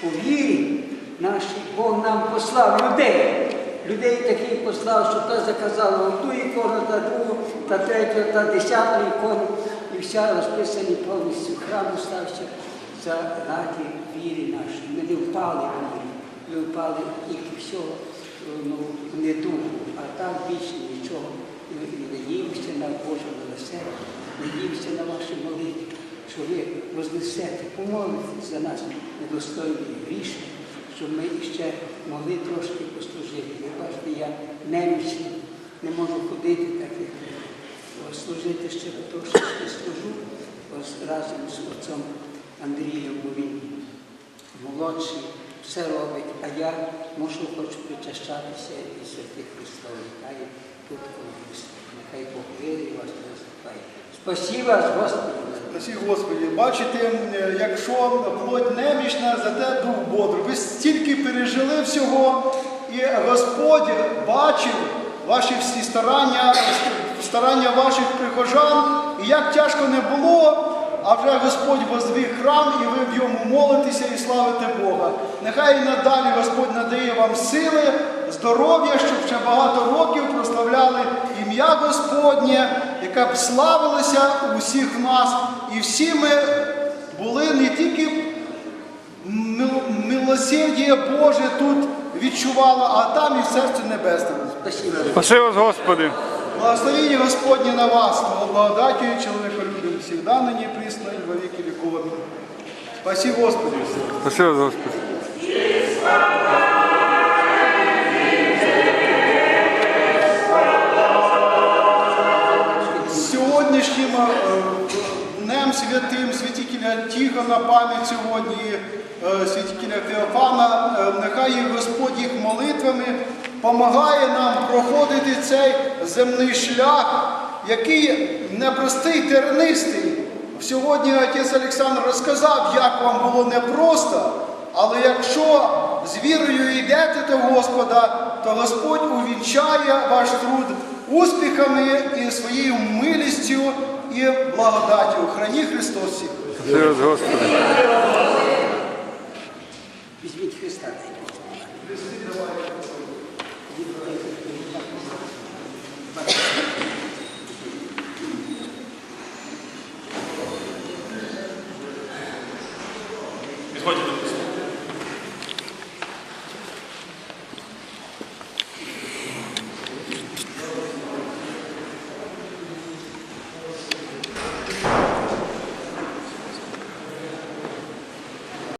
по вірі нашій Бог нам послав людей. Людей таких послав, що то заказало одну ікону, та другу, та третю, та десяту ікону. І вся розписані повністю храм стався заради віри нашої. Ми не впали в вірі, ми впали тільки всього ну, не духу, а так більше нічого. І надіємося на Боже милосердя, надіємося на ваші молитви, що ви помолитесь за нас недостойні грішні, щоб ми ще могли трошки послужити. Ви бачите, я немічний, не можу ходити так, як служити ще трошки служу разом з отцом Андрієм, бо він молодший, все робить, а я мушу хоч причащатися і святих Христових. Нехай тут Христа. Нехай Бог вас не наступає. Спасибо Господи. Спасі Господі, бачите, якщо плоть немічна, зате дух бодрий. Ви стільки пережили всього, і Господь бачив ваші всі старання, старання ваших прихожан, і як тяжко не було, а вже Господь возвів храм, і ви в йому молитеся і славите Бога. Нехай і надалі Господь надає вам сили, здоров'я, щоб ще багато років прославляли ім'я Господнє, яке б славилося у всіх нас, і всі ми були не тільки мил- милосердя Боже тут відчували, а там і в серці небесному. Спасибо. Господи. Благословение Господне на вас, благодатью и человеколюбием всегда, ныне присно, и во веки веков. Аминь. Спаси Господи. Спаси вас, Господи. Святим святителя Тихона пам'ять сьогодні, е, святителя Феофана, е, нехай Господь їх молитвами допомагає нам проходити цей земний шлях, який непростий, тернистий. Сьогодні отець Олександр розказав, як вам було непросто, але якщо з вірою йдете до Господа, то Господь увінчає ваш труд успіхами і своєю милістю і благодаттю. Храні Христос всіх. Спаси вас, Господи. Візьміть Христа. Підходьте до